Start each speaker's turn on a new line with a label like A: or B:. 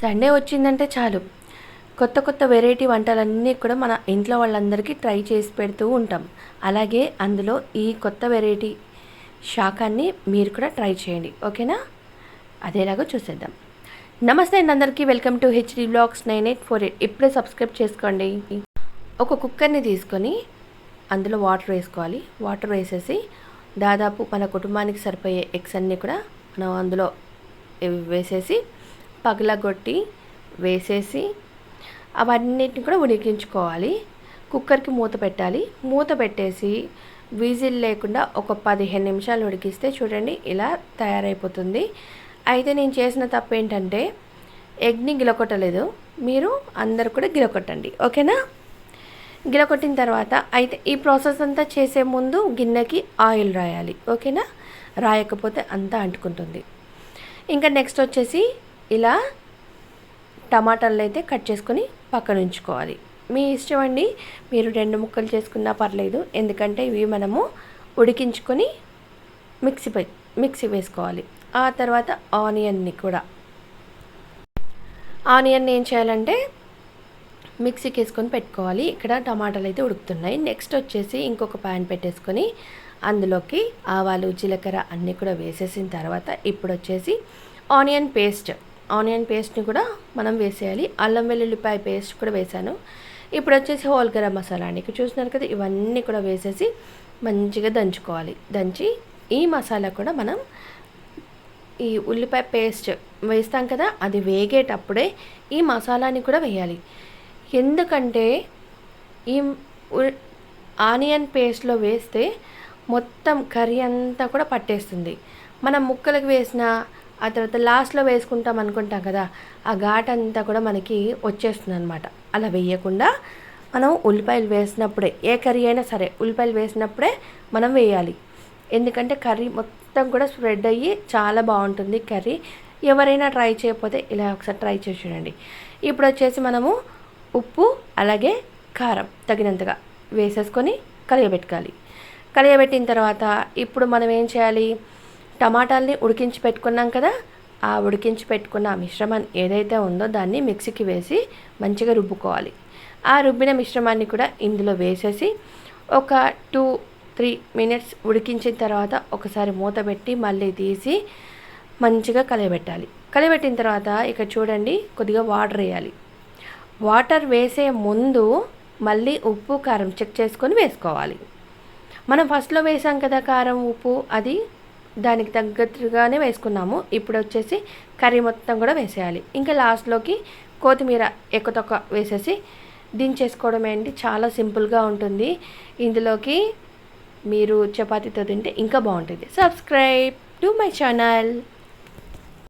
A: Sunday వచ్చిందంటే చాలు. కొత్త కొత్త వెరైటీ వంటలన్నీ కూడా మన ఇంట్లో వాళ్ళందరికీ ట్రై చేసి పెడుతూ ఉంటాం. అలాగే అందులో ఈ కొత్త వెరైటీ శాకాన్ని మీరు కూడా ట్రై చేయండి. ఓకేనా? అదేలాగా చూసేద్దాం. నమస్తే అండి అందరికీ. Welcome to HD blogs nine eight four eight. ఇప్పుడే సబ్స్క్రైబ్ చేసుకోండి. ఒక కుక్కర్ని తీసుకొని అందులో వాటర్ వేసుకోవాలి. వాటర్ వేసేసి దాదాపు మన కుటుంబానికి సరిపోయే ఎగ్స్ అన్నీ కూడా మనం అందులో వేసేసి పగలగొట్టి వేసేసి అవన్నిటిని కూడా ఉడికించుకోవాలి. కుక్కర్కి మూత పెట్టాలి. మూత పెట్టేసి విజిల్ లేకుండా ఒక పదిహేను నిమిషాలు ఉడికిస్తే చూడండి ఇలా తయారైపోతుంది. అయితే నేను చేసిన తప్పు ఏంటంటే ఎగ్ని గిలకొట్టలేదు. మీరు అందరు కూడా గిలకొట్టండి. ఓకేనా? గిలకొట్టిన తర్వాత అయితే ఈ ప్రాసెస్ అంతా చేసే ముందు గిన్నెకి ఆయిల్ రాయాలి. ఓకేనా? రాయకపోతే అంతా అంటుకుంటుంది. ఇంకా నెక్స్ట్ వచ్చేసి ఇలా టమాటాలు అయితే కట్ చేసుకొని పక్కన ఉంచుకోవాలి. మీ ఇష్టం అండి. మీరు రెండు ముక్కలు చేసుకున్నా పర్లేదు. ఎందుకంటే ఇవి మనము ఉడికించుకొని మిక్సీ మిక్సీ వేసుకోవాలి. ఆ తర్వాత ఆనియన్ని కూడా. ఆనియన్ ఏం చేయాలంటే మిక్సీకి వేసుకొని పెట్టుకోవాలి. ఇక్కడ టమాటాలు అయితే ఉడుకుతున్నాయి. నెక్స్ట్ వచ్చేసి ఇంకొక ప్యాన్ పెట్టేసుకొని అందులోకి ఆవాలు జీలకర్ర అన్నీ కూడా వేసేసిన తర్వాత ఇప్పుడు వచ్చేసి ఆనియన్ పేస్ట్. ఆనియన్ పేస్ట్ని కూడా మనం వేసేయాలి. అల్లం వెల్లుల్లిపాయ పేస్ట్ కూడా వేసాను. ఇప్పుడు వచ్చేసి హోల్ గరం మసాలా అండి. ఇక్కడ చూస్తున్నారు కదా ఇవన్నీ కూడా వేసేసి మంచిగా దంచుకోవాలి. దంచి ఈ మసాలా కూడా మనం ఈ ఉల్లిపాయ పేస్ట్ వేస్తాం కదా అది వేగేటప్పుడే ఈ మసాలాని కూడా వేయాలి. ఎందుకంటే ఈ ఆనియన్ పేస్ట్లో వేస్తే మొత్తం కర్రీ అంతా కూడా పట్టేస్తుంది. మనం ముక్కలకు వేసిన ఆ తర్వాత లాస్ట్లో వేసుకుంటాం అనుకుంటాం కదా ఆ ఘాట్ అంతా కూడా మనకి వచ్చేస్తుంది అనమాట అలా వేయకుండా మనం ఉల్లిపాయలు వేసినప్పుడే ఏ కర్రీ అయినా సరే ఉల్లిపాయలు వేసినప్పుడే మనం వేయాలి. ఎందుకంటే కర్రీ మొత్తం కూడా స్ప్రెడ్ అయ్యి చాలా బాగుంటుంది కర్రీ. ఎవరైనా ట్రై చేయకపోతే ఇలా ఒకసారి ట్రై చేసి చూడండి. ఇప్పుడు వచ్చేసి మనము ఉప్పు అలాగే కారం తగినంతగా వేసేసుకొని కలియబెట్టుకోవాలి. కలియబెట్టిన తర్వాత ఇప్పుడు మనం ఏం చేయాలి? టమాటాలని ఉడికించి పెట్టుకున్నాం కదా ఆ ఉడికించి పెట్టుకున్న మిశ్రమం ఏదైతే ఉందో దాన్ని మిక్సీకి వేసి మంచిగా రుబ్బుకోవాలి. ఆ రుబ్బిన మిశ్రమాన్ని కూడా ఇందులో వేసేసి ఒక టూ త్రీ మినిట్స్ ఉడికించిన తర్వాత ఒకసారి మూత పెట్టి మళ్ళీ తీసి మంచిగా కలయబెట్టాలి. కలియబెట్టిన తర్వాత ఇక చూడండి కొద్దిగా వాటర్ వేయాలి. వాటర్ వేసే ముందు మళ్ళీ ఉప్పు కారం చెక్ చేసుకొని వేసుకోవాలి. మనం ఫస్ట్లో వేసాం కదా కారం ఉప్పు అది దానికి తగ్గట్టుగానే వేసుకున్నాము. ఇప్పుడు వచ్చేసి కర్రీ మొత్తం కూడా వేసేయాలి. ఇంకా లాస్ట్లోకి కొత్తిమీర ఎక్కుతొక్క వేసేసి దించేసుకోవడం ఏంటి చాలా సింపుల్గా ఉంటుంది. ఇందులోకి మీరు చపాతీతో తింటే ఇంకా బాగుంటుంది. Subscribe to my channel